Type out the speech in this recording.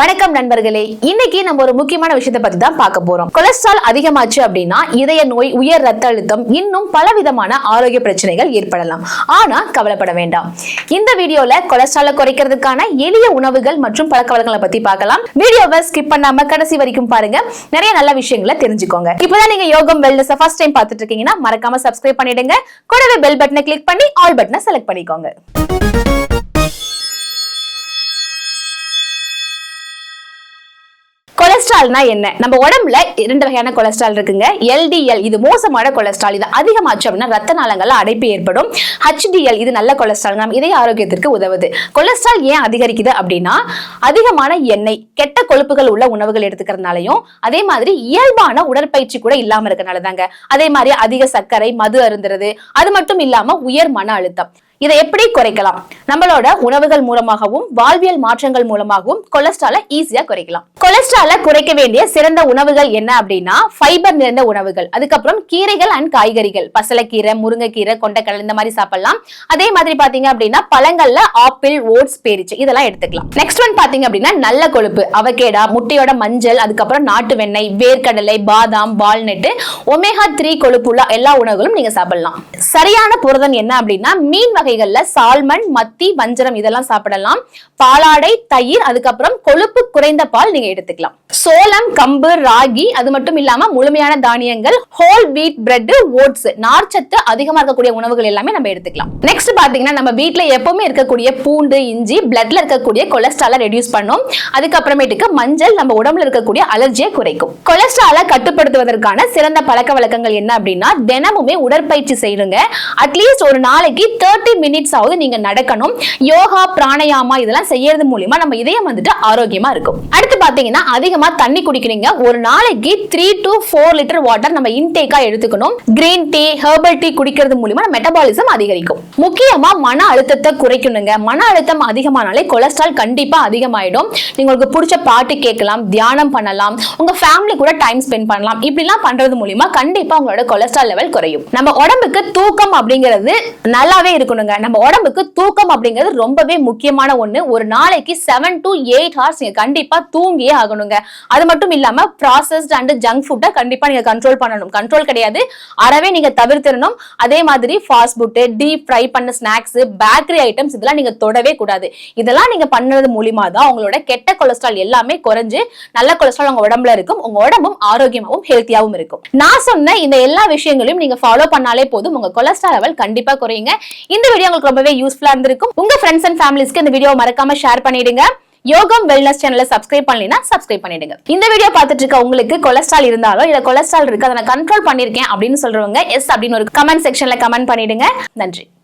வணக்கம் நண்பர்களே. இன்னைக்கு நம்ம ஒரு முக்கியமான விஷயத்தை பத்தி தான் பார்க்க போறோம். கொலஸ்ட்ரால் அதிகமாச்சு அப்படின்னா இதய நோய் உயர் ரத்த அழுத்தம் இன்னும் பலவிதமான ஆரோக்கிய பிரச்சனைகள் ஏற்படலாம். ஆனா கவலைப்பட வேண்டாம். இந்த வீடியோல கொலஸ்ட்ரால குறைக்கிறதுக்கான எளிய உணவுகள் மற்றும் பழக்க வழக்கங்களை பத்தி பார்க்கலாம். வீடியோவை ஸ்கிப் பண்ணாம கடைசி வரைக்கும் பாருங்க. நிறைய நல்ல விஷயங்களை தெரிஞ்சுக்கோங்க. இப்பதான் நீங்க யோகம் வெல்னஸ் ஃபர்ஸ்ட் டைம் பார்த்துட்டு இருக்கீங்கன்னா மறக்காம சப்ஸ்கிரைப் பண்ணிடுங்க. கூடவே பெல் பட்டனை கிளிக் பண்ணி ஆல் பட்டனை செலக்ட் பண்ணிக்கோங்க. கொலஸ்ட்ரால்னா என்ன? நம்ம உடம்புல இரண்டு வகையான கொலஸ்ட்ரால் இருக்குங்க. எல்டிஎல் இது மோசமான கொலஸ்ட்ரால். இது அதிகமாச்சு அப்படின்னா ரத்த நாளங்கள்ல அடைப்பு ஏற்படும். ஹெச்டிஎல் இது நல்ல கொலஸ்ட்ரால். நம்ம இதய ஆரோக்கியத்திற்கு உதவுது. கொலஸ்ட்ரால் ஏன் அதிகரிக்குது அப்படின்னா அதிகமான எண்ணெய் கெட்ட கொழுப்புகள் உள்ள உணவுகள் எடுத்துக்கிறதுனாலையும் அதே மாதிரி இயல்பான உடற்பயிற்சி கூட இல்லாம இருக்கனால தாங்க அதே மாதிரி அதிக சர்க்கரை மது அருந்துறது அது மட்டும் இல்லாம உயர் மன அழுத்தம். இதை எப்படி குறைக்கலாம்? நம்மளோட உணவுகள் மூலமாகவும் வாழ்வியல் மாற்றங்கள் மூலமாகவும் கொலஸ்ட்ரால ஈஸியா குறைக்கலாம். கொலஸ்ட்ரால குறைக்க வேண்டிய சிறந்த உணவுகள் என்ன அப்படின்னா ஃபைபர் நிறைந்த உணவுகள். அதுக்கப்புறம் கீரைகள் அண்ட் காய்கறிகள். பசலைக்கீரை முருங்கைக்கீரை கொண்டக்கடல் இந்த மாதிரி சாப்பிடலாம். அதே மாதிரி பாத்தீங்க அப்படின்னா பழங்கள்ல ஆப்பிள் ஓட்ஸ் பேரிச்சு இதெல்லாம் எடுத்துக்கலாம். நெக்ஸ்ட் ஒன் பாத்தீங்க அப்படின்னா நல்ல கொழுப்பு. அவகேடா முட்டையோட மஞ்சள் அதுக்கப்புறம் நாட்டு வெண்ணெய் வேர்க்கடலை பாதாம் வால்நட்டு ஒமேகா த்ரீ கொழுப்புள்ள எல்லா உணவுகளும் நீங்க சாப்பிடலாம். சரியான புரதம் என்ன அப்படின்னா மீன் வகைகள்ல சால்மன் மத்தி வஞ்சரம் இதெல்லாம் சாப்பிடலாம். பாலாடை தயிர் அதுக்கப்புறம் கொழுப்பு குறைந்த பால் நீங்க எடுத்துக்கலாம். சோளம் கம்பு ராகி அது மட்டும் இல்லாம முழுமையான தானியங்கள் ஹோல் வீட் பிரெட் ஓட்ஸ் நார்ச்சத்து அதிகமா இருக்கக்கூடிய உணவுகள் எல்லாமே நம்ம எடுத்துக்கலாம். நெக்ஸ்ட் பாத்தீங்கன்னா நம்ம வீட்டுல எப்பவுமே இருக்கக்கூடிய பூண்டு இஞ்சி பிளட்ல இருக்கக்கூடிய கொலஸ்ட்ராலை ரெடியூஸ் பண்ணும். அதுக்கப்புறமேட்டுக்கு மஞ்சள் நம்ம உடம்புல இருக்கக்கூடிய அலர்ஜியை குறைக்கும். கொலஸ்ட்ராலை கட்டுப்படுத்துவதற்கான சிறந்த பழக்க வழக்கங்கள் என்ன அப்படின்னா தினமுமே உடற்பயிற்சி செய்யுங்க. அட்லீஸ்ட் ஒரு நாளைக்கு தேர்ட்டி மினிட்ஸ் ஆகுது நீங்க நடக்கணும். யோகா பிராணயாமா இதெல்லாம் செய்யறது மூலியமா நம்ம இதயம் வந்துட்டு ஆரோக்கியமா இருக்கும். அடுத்து பாத்தீங்கன்னா அதிகமா தண்ணி குடிக்கிறீங்க. ஒரு நாளைக்கு three to four litre water நம்ம இன்டேக்கா எடுத்துக்கணும். கிரீன் டீ ஹெர்பல் டீ குடிக்கிறது மூலியமா மெட்டபாலிசம் அதிகரிக்கும். முக்கியமா மன அழுத்தத்தை குறைக்கணுங்க. மன அழுத்தம் அதிகமானாலே கொலஸ்ட்ரால் கண்டிப்பா அதிகமாயிடும். நீங்க உங்களுக்கு பிடிச்ச பாட்டு கேட்கலாம் தியானம் பண்ணலாம். உங்க ஃபேமிலி கூட டைம் ஸ்பெண்ட் பண்ணலாம். இப்படிலாம் பண்றது மூலியமா கண்டிப்பா உங்களோட கொலஸ்ட்ரால் லெவல் குறையும். நம்ம உடம்புக்கு தூக்கம் அப்படிங்கிறது நல்லாவே இருக்கணுங்க. நம்ம உடம்புக்கு தூக்கம் அப்படிங்கிறது ரொம்பவே முக்கியமான ஒண்ணு. ஒரு நாளைக்கு செவன் டு எயிட் ஹவர்ஸ் நீங்க கண்டிப்பா தூங்கியே ஆகணுங்க. அது மட்டும் இல்லாம ப்ராசஸ்ட் அண்ட் ஜங்க் ஃபுட்டை கண்டிப்பா நீங்க கண்ட்ரோல் பண்ணணும். கண்ட்ரோல் கிடையாது. அறவே நீங்க தவிர்த்திடணும். அதே மாதிரி ஃபாஸ்ட் ஃபுட்டு டீப் ஃப்ரை பண்ண ஸ்நாக்ஸ் பேக்கரி ஐட்டம்ஸ் இதெல்லாம் நீங்க தொடவே கூடாது. இதெல்லாம் நீங்க பண்ணது மூலியமா தான் உங்களோட கெட்ட கொலஸ்ட்ரால் எல்லாமே குறைஞ்சு நல்ல கொலஸ்ட்ரால் உங்க உடம்புல இருக்கும். உங்க உடம்பும் ஆரோக்கியமாகவும் ஹெல்த்தியாவும் இருக்கும். நான் சொன்ன இந்த எல்லா விஷயங்களையும் நீங்க ஃபாலோ பண்ணாலே போதும். உங்க கொலஸ்ட்ரால் லெவல் கண்டிப்பா குறையுங்க. இந்த வீடியோ உங்களுக்கு ரொம்பவே யூஸ்ஃபுல்லா இருந்திருக்கும். உங்க ஃப்ரெண்ட்ஸ் அண்ட் ஃபேமிலிஸ்க்கு இந்த வீடியோ மறக்காம ஷேர் பண்ணிடுங்க. யோகம் வெல்னஸ் சேனலை சப்ஸ்கிரைப் பண்ணலைன்னா சப்ஸ்கிரைப் பண்ணிடுங்க. இந்த வீடியோ பார்த்துட்டு இருக்க உங்களுக்கு கொலஸ்ட்ரால் இருந்தாலோ இல்ல கொலஸ்ட்ரால் இருக்கு அதை நான் கண்ட்ரோல் பண்ணிருக்கேன் அப்படின்னு சொல்றவங்க எஸ் அப்படின்னு ஒரு கமெண்ட் செக்ஷன்ல கமெண்ட் பண்ணிடுங்க. நன்றி.